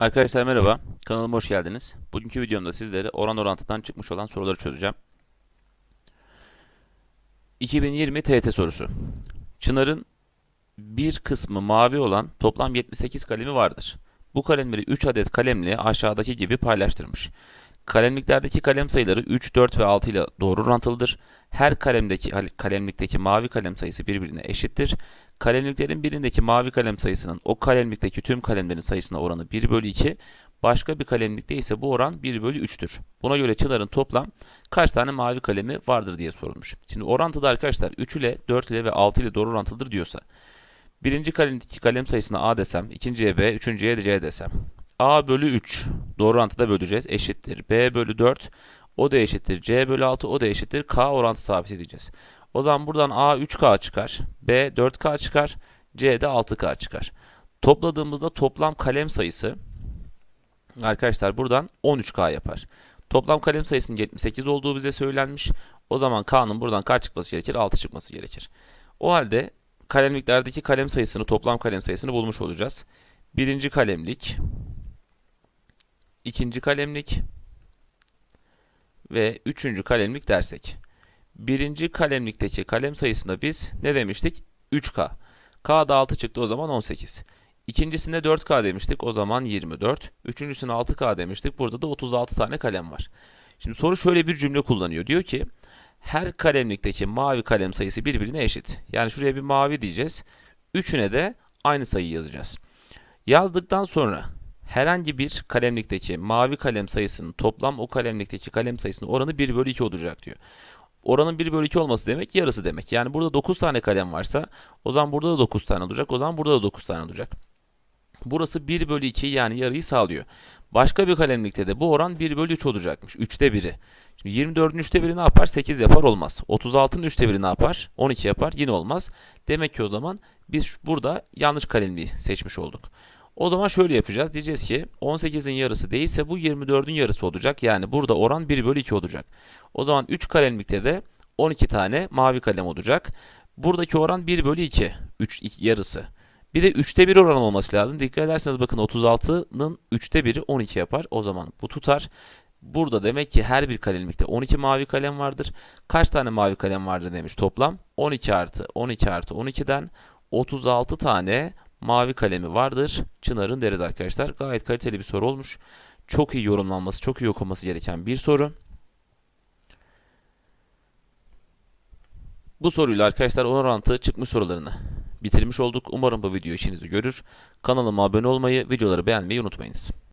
Arkadaşlar merhaba, kanalıma hoş geldiniz. Bugünkü videomda sizlere oran orantıdan çıkmış olan soruları çözeceğim. 2020 TYT sorusu. Çınar'ın bir kısmı mavi olan toplam 78 kalemi vardır. Bu kalemleri 3 adet kalemle aşağıdaki gibi paylaştırmış. Kalemliklerdeki kalem sayıları 3, 4 ve 6 ile doğru orantılıdır. Her kalemdeki kalemlikteki mavi kalem sayısı birbirine eşittir. Kalemliklerin birindeki mavi kalem sayısının o kalemlikteki tüm kalemlerin sayısına oranı 1 bölü 2. Başka bir kalemlikte ise bu oran 1 bölü 3'tür. Buna göre Çınar'ın toplam kaç tane mavi kalemi vardır diye sorulmuş. Şimdi orantıda arkadaşlar 3 ile 4 ile ve 6 ile doğru orantılıdır diyorsa. Birinci kalemdeki kalem sayısına A desem, ikinciye B, üçüncüye C desem. A bölü 3 doğru orantıda böleceğiz eşittir. B bölü 4 o da eşittir. C bölü 6 o da eşittir. K orantı sabit edeceğiz. O zaman buradan A 3K çıkar. B 4K çıkar. C de 6K çıkar. Topladığımızda toplam kalem sayısı arkadaşlar buradan 13K yapar. Toplam kalem sayısının 78 olduğu bize söylenmiş. O zaman K'nın buradan kaç çıkması gerekir? 6 çıkması gerekir. O halde kalemliklerdeki kalem sayısını, toplam kalem sayısını bulmuş olacağız. Birinci kalemlik, ikinci kalemlik ve üçüncü kalemlik dersek. Birinci kalemlikteki kalem sayısında biz ne demiştik? 3K. K'da 6 çıktı o zaman 18. İkincisinde 4K demiştik o zaman 24. Üçüncüsüne 6K demiştik burada da 36 tane kalem var. Şimdi soru şöyle bir cümle kullanıyor. Diyor ki her kalemlikteki mavi kalem sayısı birbirine eşit. Yani şuraya bir mavi diyeceğiz. Üçüne de aynı sayıyı yazacağız. Yazdıktan sonra herhangi bir kalemlikteki mavi kalem sayısının toplam o kalemlikteki kalem sayısının oranı 1 bölü 2 olacak diyor. Oranın 1 bölü 2 olması demek yarısı demek. Yani burada 9 tane kalem varsa o zaman burada da 9 tane olacak. O zaman burada da 9 tane olacak. Burası 1 bölü 2 yani yarıyı sağlıyor. Başka bir kalemlikte de bu oran 1 bölü 3 olacakmış. 3'te 1'i. Şimdi 24'ün 3'te 1'i ne yapar? 8 yapar olmaz. 36'nın 3'te 1'i ne yapar? 12 yapar. Yine olmaz. Demek ki o zaman biz burada yanlış kalemliği seçmiş olduk. O zaman şöyle yapacağız. Diyeceğiz ki 18'in yarısı değilse bu 24'ün yarısı olacak. Yani burada oran 1 bölü 2 olacak. O zaman 3 kalemlikte de 12 tane mavi kalem olacak. Buradaki oran 1 bölü 2. 3 yarısı. Bir de 3'te 1 oran olması lazım. Dikkat ederseniz bakın 36'nın 3'te 1'i 12 yapar. O zaman bu tutar. Burada demek ki her bir kalemlikte 12 mavi kalem vardır. Kaç tane mavi kalem vardır demiş toplam? 12 artı 12 artı 12'den 36 tane mavi kalemi vardır. Çınar'ın deriz arkadaşlar. Gayet kaliteli bir soru olmuş. Çok iyi yorumlanması, çok iyi okunması gereken bir soru. Bu soruyla arkadaşlar orantı çıkmış sorularını bitirmiş olduk. Umarım bu video işinizi görür. Kanalıma abone olmayı, videoları beğenmeyi unutmayınız.